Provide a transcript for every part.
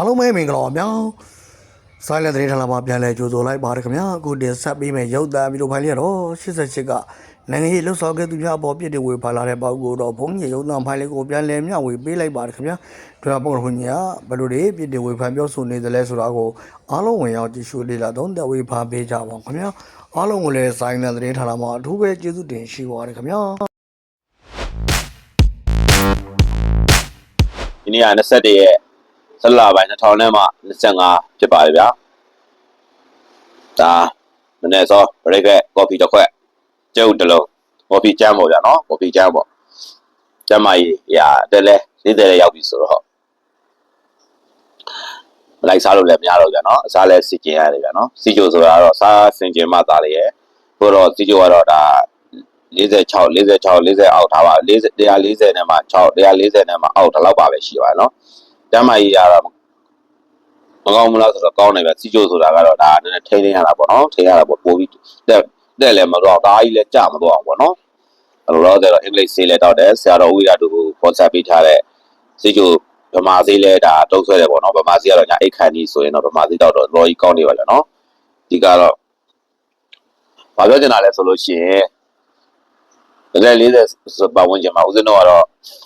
အားလုံးပဲမင်္ဂလာပါဗျာဆိုင်လက်သတင်းဌာနမှာပြန်လဲကြိုဆိုလိုက်ပါတယ်ခင်ဗျာအခုတင်ဆက်ပေးမယ်ရုပ်သံဗီဒီယိုဖိုင်လေးကတော့88ကနိုင်ငံရေးလှုပ်ဆောင်ခဲ့သူများအပေါ်ပြစ်တင်ဝေဖန်လာတဲ့ပေါ့ကိုတော့ဘုံကြီးရုပ်သံဖိုင်လေးကိုပြန်လဲမျှဝေပေးလိုက်ပါတယ်ခင်ဗျာဒါပုံတော်ကြီးကဘယ်လိုတွေပြစ်တင်ဝေဖန်ပြောဆိုနေသလဲဆိုတာကိုအားလုံးဝင်ရောက်ကြည့်ရှုလေ့လာသုံးသပ်ဝေဖန်ပေးကြပါခင်ဗျာအားလုံးကိုလည်းဆိုင်လက်သတင်းဌာနမှာအထူးပဲကျေးဇူးတင်ရှိပါတယ်ခင်ဗျာဒီနေ့က21ရက် ဆက်လပိုင်း2000နဲ့မှ25ဖြစ်ပါတယ်ဗျာဒါမနေ့စောဘရိတ်ကကော်ဖီတစ်ခွက်ကျုပ်တစ်လုံးကော်ဖီကျမ်းပေါ့ဗျာနော်ကော်ဖီကျမ်းပေါ့ကျမ်းမကြီးရာတက်လဲ40ရောက်ပြီဆိုတော့မလိုက်စားလို့လည်းမရတော့ဗျာနော်အစားလဲစီကျင်ရတယ်ဗျာနော်စီချိုဆိုတာကတော့စားစင်ကျင်မှသားလေရဲ့ဘို့တော့စီချိုကတော့ဒါ46 46 40အောက်ထားပါ40 140နဲ့မှ6 140နဲ့မှအောက်ဒီလောက်ပါပဲရှိပါနော် ကျမ်းမကြီးရတော့မကောင်းဘူးလားဆိုတော့ကောင်းတယ်ဗျစီချိုဆိုတာကတော့ဒါနည်းနည်းထိန်းသိမ်းရတာပေါ့နော်ထိန်းရတာပေါ့ပို့ပြီးတက်တက်လည်းမတော့ဒါကြီးလည်းကြမတော့အောင်ပေါ့နော်အဲ့လိုတော့တော့အင်္ဂလိပ်ဆေးလည်းတောက်တယ်ဆရာတော်ဦးရတူကိုဖော်ဆက်ပေးထားတဲ့စီချိုဗမာဆေးလည်းဒါတုံးဆွဲတယ်ပေါ့နော်ဗမာဆေးကတော့ညာအိတ်ခန့်ကြီးဆိုရင်တော့ဗမာဆေးတောက်တော့တော်ကြီးကောင်းနေပါလေနော်ဒီကတော့ဘာပြောချင်တာလဲဆိုလို့ရှိရင်ဒါလည်း40ပတ်ဝန်းကျင်မှာဦးဇင်းတို့ကတော့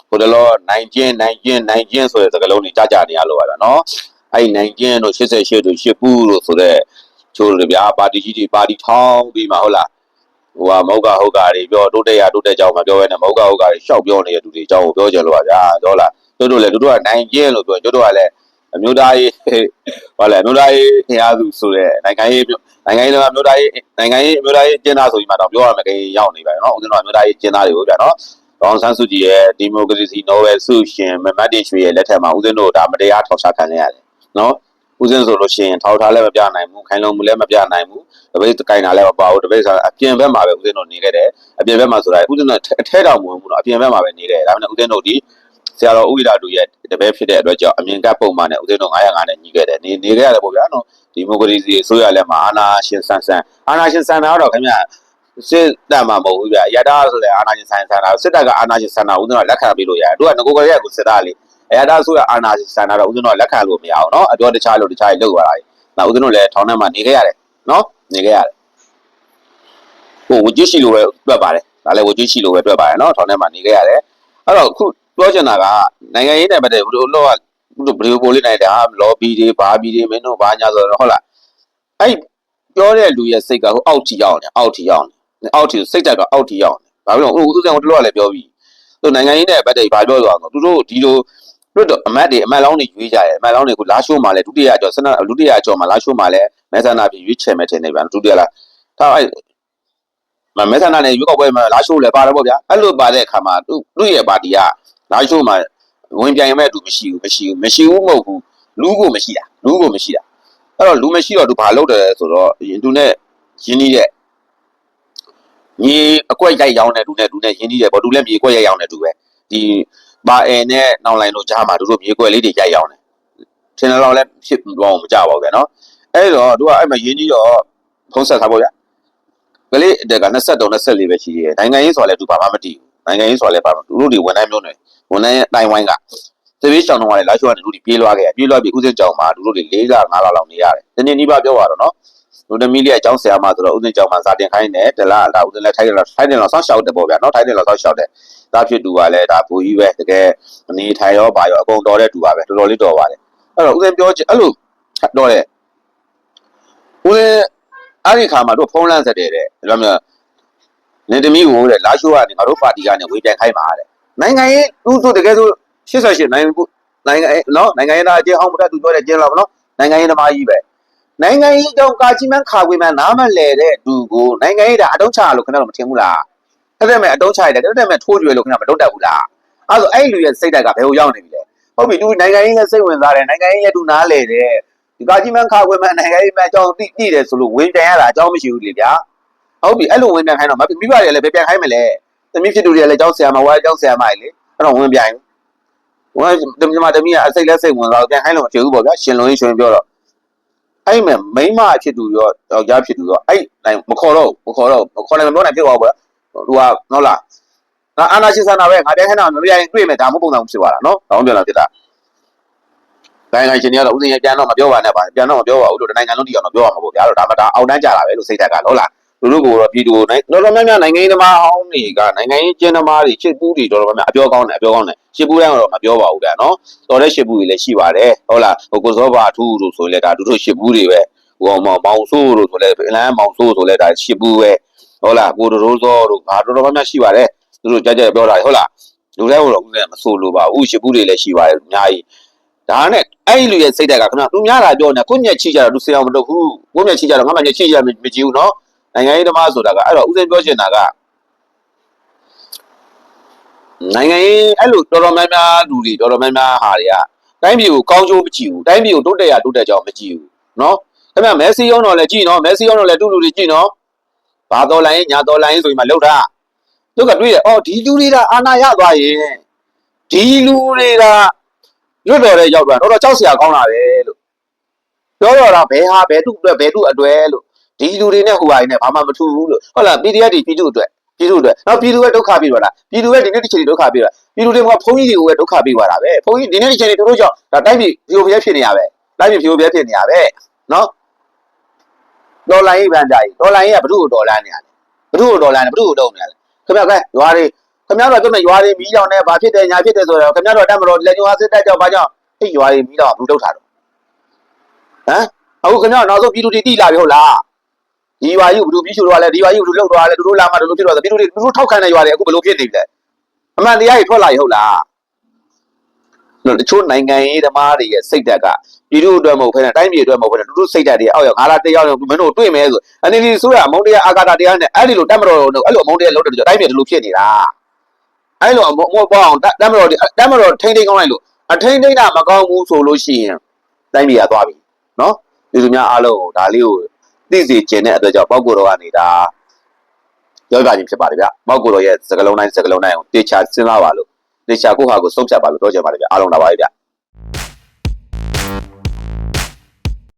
ဟိုတလောနိုင်ကျင်းနိုင်ကျင်းနိုင်ကျင်းဆိုတဲ့စကားလုံးတွေကြားကြနေရလို့ပါဗျာနော်အဲ့နိုင်ကျင်းတို့88တို့8ပူးတို့ဆိုတဲ့ချိုးတွေဗျာပါတီကြီးတွေပါတီထောင်းပြီးမှဟုတ်လားဟိုကမဟုတ်ကဟုတ်ကတွေပြောတိုးတက်ရတိုးတက်ကြောင်းမပြောဘဲနဲ့မဟုတ်ကဟုတ်ကတွေရှောက်ပြောနေတဲ့သူတွေအကြောင်းကိုပြောကြလို့ပါဗျာဟုတ်လားတို့တို့လည်းတို့တို့ကနိုင်ကျင်းလို့ပြောတို့တို့ကလည်းအမျိုးသားရေးဟုတ်လဲအမျိုးသားရေးခင်ရသူဆိုတဲ့နိုင်ငံရေးနိုင်ငံရေးအမျိုးသားရေးနိုင်ငံရေးအမျိုးသားရေးကျင်းသားဆိုပြီးမှတော့ပြောရမယ်ခင်ရောက်နေပါနော်ဦးဇင်းတို့အမျိုးသားရေးကျင်းသားတွေကိုဗျာနော် ဒေါအောင်ဆန်းစုကြည်ရဲ့ဒီမိုကရေစီနိုဘယ်ဆုရှင်မမတ်တေရွှေရဲ့လက်ထက်မှာဦးဇင်းတို့ဒါမတရားထောက်ချခံရရတယ်နော်ဦးဇင်းဆိုလို့ရှိရင်ထောက်ထားလည်းမပြနိုင်ဘူးခိုင်လုံးမှုလည်းမပြနိုင်ဘူးတပိတ်ကင်တာလည်းမပါဘူးတပိတ်ဆိုအပြင်ဘက်မှာပဲဦးဇင်းတို့နေခဲ့တယ်အပြင်ဘက်မှာဆိုတာဦးဇင်းတို့အထဲတောင်မဝင်ဘူးနော်အပြင်ဘက်မှာပဲနေခဲ့တယ်ဒါပေမဲ့ဦးဇင်းတို့ဒီဆရာတော်ဥိဒါတူရဲ့တပည့်ဖြစ်တဲ့အတွက်ကြောင့်အမြင်ကပ်ပုံမှန်နဲ့ဦးဇင်းတို့905နဲ့ညီခဲ့တယ်နေနေခဲ့ရတယ်ပေါ့ဗျာနော်ဒီမိုကရေစီအစိုးရလက်မှာအာဏာရှင်ဆန်ဆန်အာဏာရှင်ဆန်တာတော့ခင်ဗျ စစ်တပ်မှာမဟုတ်ဘူးဗျရတာဆိုလည်းအာဏာရှင်ဆန်ဆန်တာစစ်တပ်ကအာဏာရှင်ဆန်တာဦးဇင်းတို့လက်ခံပြီးလို့ရတယ်တို့ကငကိုကလေးကစစ်သားလေးရတာဆိုရအာဏာရှင်ဆန်တာတော့ဦးဇင်းတို့လက်ခံလို့မရအောင်နော်အပြောတခြားလို့တခြားလောက်သွားတာနောက်ဦးဇင်းတို့လည်းထောင်ထဲမှာနေခဲ့ရတယ်နော်နေခဲ့ရတယ်ဟိုဝကြည့်ရှိလို့ပဲတွက်ပါတယ်ဒါလည်းဝကြည့်ရှိလို့ပဲတွက်ပါတယ်နော်ထောင်ထဲမှာနေခဲ့ရတယ်အဲ့တော့ခုပြောချင်တာကနိုင်ငံရေးနဲ့ပတ်သက်ဘူးလို့တော့ဘယ်လိုပိုလေးနိုင်တယ်ဟာလော်ဘီတွေဘာဘီတွေမင်းတို့ဘာညာဆိုတော့ဟုတ်လားအဲ့ပြောတဲ့လူရဲ့စိတ်ကဟိုအောက်ထီရောက်နေအောက်ထီရောက်နေ အောက်ထီစိတ်တက်ကအောက်ထီရောက်နေဘာလို့လဲဟိုဦးစံဟိုတလောကလည်းပြောပြီးသူနိုင်ငံရေးနဲ့ပတ်သက်ဘာပြောသွားတော့သူတို့ဒီလိုတို့တော့အမတ်တွေအမတ်လောင်းတွေရွေးကြတယ်အမတ်လောင်းတွေကိုလာရှိုးမှာလဲဒုတိယအကျော်စနဒုတိယအကျော်မှာလာရှိုးမှာလဲမဲဆန္ဒပြည်ရွေးချယ်မဲ့ထင်နေဗျာဒုတိယလားဒါအဲ့မမဲဆန္ဒနဲ့ရွေးကောက်ပွဲမှာလာရှိုးလဲပါတယ်ပေါ့ဗျာအဲ့လိုပါတဲ့အခါမှာသူသူ့ရဲ့ပါတီကလာရှိုးမှာဝင်ပြိုင်မဲ့သူမရှိဘူးမရှိဘူးမရှိဘူးမဟုတ်ဘူးလူကိုမရှိတာလူကိုမရှိတာအဲ့တော့လူမရှိတော့သူဘာလုပ်တယ်ဆိုတော့ရင်သူနဲ့ရင်းနှီးတဲ့ မြေအကွက်ရိုက်ရောင်းတဲ့သူနဲ့သူနဲ့ရင်းနှီးတယ်ပေါ့သူလည်းမြေအကွက်ရိုက်ရောင်းတဲ့သူပဲဒီပါအဲနဲ့နောင်လိုင်းတို့ကြားမှာသူတို့မြေအကွက်လေးတွေရိုက်ရောင်းတယ်ထင်တယ်တော့လည်းဖြစ်တော့မကြပါဘူးဗျာနော်အဲ့တော့သူကအဲ့မှာရင်းနှီးတော့ဖုံးဆက်ထားပေါ့ဗျာကလေးအတက်က23 24ပဲရှိသေးတယ်နိုင်ငံရေးဆိုလည်းသူဘာမှမတည်ဘူးနိုင်ငံရေးဆိုလည်းဘာမှသူတို့တွေဝန်ထမ်းမျိုးတွေဝန်ထမ်းရဲ့တိုင်ဝိုင်းကသေဘေးရှောင်းတော့လည်းလာရှိုးကနေလူတွေပြေးလွှားခဲ့ပြေးလွှားပြီးဥစဉ်ကြောင်မှာလူတို့တွေ၄လ၅လလောက်နေရတယ်။ဒီနေ့နီးပါးပြောရတော့နော်။ လူသမီးလေးအကြောင်းဆရာမဆိုတော့ဥစဉ်ကြောင်မှာစာတင်ခိုင်းတယ်တလားဒါဥစဉ်လည်းထိုက်တယ်လားထိုက်တယ်လားဆောက်ရှောက်တယ်ပေါ့ဗျာနော်ထိုက်တယ်လားဆောက်ရှောက်တယ်။ဒါဖြစ်တူပါလေဒါဘူကြီးပဲတကယ်အနေထိုင်ရောပါရောအကုန်တော်တဲ့တူပါပဲတော်တော်လေးတော်ပါတယ်။အဲ့တော့ဥစဉ်ပြောချင်အဲ့လိုတော်တယ်။ဥစဉ်အဲ့ဒီခါမှာတို့ဖုံးလန်းဆက်တယ်တဲ့ဒါမျိုးနေသမီးကိုတဲ့လာရှိုးကနေငါတို့ပါတီကနေဝေပြန်ခိုင်းပါတဲ့။နိုင်ငံရေးသူတို့တကယ်ဆို88နိုင်ငံနိုင်ငံနော်နိုင်ငံရေးသားအကျဉ်းအောင်မတတ်သူပြောတဲ့ကျင်းလောက်နော်နိုင်ငံရေးသမားကြီးပဲ နိုင်ငံရေးကြောင့်ကာချီမန်းခါခွေမန်းနားမလဲတဲ့သူကိုနိုင်ငံရေးတာအတုံးချလို့ခင်ဗျားတို့မထင်ဘူးလားအဲ့ဒါမဲ့အတုံးချရတယ်အဲ့ဒါမဲ့ထိုးကြွယ်လို့ခင်ဗျားမတုံးတတ်ဘူးလားအဲ့ဆိုအဲ့လူရဲ့စိတ်ဓာတ်ကဘယ်ကိုရောက်နေပြီလဲဟုတ်ပြီသူနိုင်ငံရေးနဲ့စိတ်ဝင်စားတယ်နိုင်ငံရေးနဲ့သူနားလဲတယ်ဒီကာချီမန်းခါခွေမန်းနိုင်ငံရေးမန်းအကြောင်းသိသိတယ်ဆိုလို့ဝင်ပြန်ရတာအကြောင်းမရှိဘူးလေဗျာဟုတ်ပြီအဲ့လိုဝင်ပြန်ခိုင်းတော့မိဘတွေလည်းဘယ်ပြန်ခိုင်းမလဲသမီးဖြစ်သူတွေလည်းအကြောင်းဆရာမဝါအကြောင်းဆရာမကြီးလေအဲ့တော့ဝင်ပြန်ဟိုတမတမီးကအစိတ်လက်စိတ်ဝင်သွားပြန်ခိုင်းလို့မဖြစ်ဘူးပေါ့ဗျာရှင်လုံးကြီးရှင်ပြောတော့ အဲ့မဲ့မိမအဖြစ်သူရောယောက်ျားဖြစ်သူရောအဲ့နိုင်မခေါ်တော့မခေါ်တော့မခေါ်နိုင်မပြောနိုင်ဖြစ်သွားဘူးဗျာသူကဟုတ်လားငါအာနာရှိဆန္ဒပဲငါပြန်ခိုင်းတာမပြရင်တွေ့မယ်ဒါမှမဟုတ်ပုံစံဖြစ်သွားတာနော်ဒါမှမပြောတာဖြစ်တာနိုင်ငံရှင်တွေကတော့ဥစဉ်ရပြန်တော့မပြောပါနဲ့ပါပြန်တော့မပြောပါဘူးလို့တနိုင်ငံလုံးတည်အောင်တော့ပြောရမှာပေါ့ဗျာလို့ဒါမှဒါအောက်တန်းကြတာပဲလို့စိတ်ဓာတ်ကဟုတ်လား လူတို့ကတော့ပြည်သူနိုင်တော်တော်များများနိုင်ငံရေးသမားဟောင်းတွေကနိုင်ငံရေးကျင်းသမားတွေချစ်ပူးတွေတော်တော်များများအပြောကောင်းတယ်အပြောကောင်းတယ်ချစ်ပူးတိုင်းကတော့မပြောပါဘူးဗျာနော်တော်တဲ့ချစ်ပူးတွေလည်းရှိပါတယ်ဟုတ်လားဟိုကိုစောပါထူးတို့ဆိုလဲဒါတို့တို့ချစ်ပူးတွေပဲဟိုမောင်မောင်ဆိုးတို့ဆိုလဲအလန်းမောင်ဆိုးဆိုလဲဒါချစ်ပူးပဲဟုတ်လားကိုရိုးစောတို့ဘာတော်တော်များများရှိပါတယ်သူတို့ကြကြပြောတာဟုတ်လားလူတိုင်းကတော့ဥစဉ်မဆိုးလို့ပါဘူးချစ်ပူးတွေလည်းရှိပါတယ်အများကြီးဒါနဲ့အဲ့ဒီလူရဲ့စိတ်ဓာတ်ကခင်ဗျာသူများလာပြောနေကိုညက်ချိကြတော့သူစေအောင်မလုပ်ဘူးကိုညက်ချိကြတော့ငါမှညက်ချိကြမမကြည့်ဘူးနော် နိုင်ငံရေးသမားဆိုတာကအဲ့တော့ဥစဉ်ပြောချင်တာကနိုင်ငံရေးအဲ့လိုတော်တော်များများလူတွေတော်တော်များများဟာတွေကတိုင်းပြည်ကိုကောင်းကျိုးမကြည့်ဘူးတိုင်းပြည်ကိုတိုးတက်ရတိုးတက်ကြောင်းမကြည့်ဘူးနော်ခင်ဗျာမဲဆီယောတော့လည်းကြည့်နော်မဲဆီယောတော့လည်းတူလူတွေကြည့်နော်ဘာတော်လိုင်းညာတော်လိုင်းဆိုပြီးမှလှုပ်တာသူကတွေးရအော်ဒီလူတွေကအာနာရသွားရင်ဒီလူတွေကလွတ်တော်တဲ့ရောက်တာတော့တော့ကြောက်စရာကောင်းတာပဲလို့ပြောတော့တာဘယ်ဟာဘယ်သူ့အတွက်ဘယ်သူ့အတွက်လို့ ဒီလူတွေနဲ့ဟိုပါနေဘာမှမထူဘူးလို့ဟုတ်လား PDF တွေပြည်သူအတွက်ပြည်သူအတွက်နောက်ပြည်သူပဲဒုက္ခပေးပါလားပြည်သူပဲဒီနေ့တစ်ချိန်ဒုက္ခပေးပါပြည်သူတွေကဘုန်းကြီးတွေကိုပဲဒုက္ခပေးပါတာပဲဘုန်းကြီးဒီနေ့တစ်ချိန်တွေတို့ကြောင့်ဒါတိုက်ပြည်ပြိုပြဲဖြစ်နေရပဲတိုက်ပြည်ပြိုပြဲဖြစ်နေရပဲနော်ဒေါ်လာရေးဗန်တာကြီးဒေါ်လာရေးကဘ누구ကိုဒေါ်လာနေရလဲဘ누구ကိုဒေါ်လာနေဘ누구ကိုတုံးနေရလဲခင်ဗျာကဲရွာတွေခင်ဗျားတို့ကပြောမယ်ရွာတွေမီးလောင်နေဘာဖြစ်တယ်ညာဖြစ်တယ်ဆိုတော့ခင်ဗျားတို့တက်မလို့လက်ညှိုးအားစစ်တက်ကြောက်ဘာကြောင့်အဲ့ရွာတွေမီးလောင်ဘူးတုတ်တာတော့ဟမ်အခုခင်ဗျားတို့နောက်ဆုံးပြည်သူတွေတိလာပြီဟုတ်လား ဒီရွာကြီးကိုဘယ်လိုပြီးရှို့တော့လဲဒီရွာကြီးကိုဘယ်လိုလုပ်တော့လဲသူတို့လာမှတို့လိုဖြစ်တော့ပြည်သူတွေသူတို့ထောက်ခံတဲ့ရွာတွေအခုဘယ်လိုဖြစ်နေပြီလဲအမှန်တရားကြီးထွက်လာပြီဟုတ်လားနော်တချို့နိုင်ငံရေးသမားတွေရဲ့စိတ်ဓာတ်ကပြည်သူအတွက်မဟုတ်ဘဲနဲ့တိုင်းပြည်အတွက်မဟုတ်ဘဲနဲ့သူတို့စိတ်ဓာတ်တွေအောက်ရောက်ငါလာတယောက်မင်းတို့တွေ့မယ်ဆိုအနေဒီဆိုရအမုန်းတရားအာဃာတတရားနဲ့အဲ့ဒီလိုတက်မတော်တို့အဲ့လိုအမုန်းတရားလုပ်တဲ့ကြတိုင်းပြည်ဒီလိုဖြစ်နေတာအဲ့လိုအမုန်းပေါ့အောင်တက်မတော်တက်မတော်ထိမ့်ထိမ့်ကောင်းလိုက်လို့အထိမ့်ထိမ့်တာမကောင်းဘူးဆိုလို့ရှိရင်တိုင်းပြည်ကသွားပြီနော်ဒီလူများအားလုံးကိုဒါလေးကို သိစေခြင်းတဲ့အတွက်ကြောင့်ပောက်ကိုတော်ကနေဒါပြောပြခြင်းဖြစ်ပါတယ်ဗျပောက်ကိုတော်ရဲ့စကလုံးတိုင်းစကလုံးတိုင်းကိုတေချာစဉ်းစားပါလို့တေချာကိုယ့်ဟာကိုယ်စုံဖြတ်ပါလို့ပြောချင်ပါတယ်ဗျအားလုံးလာပါပြီဗျ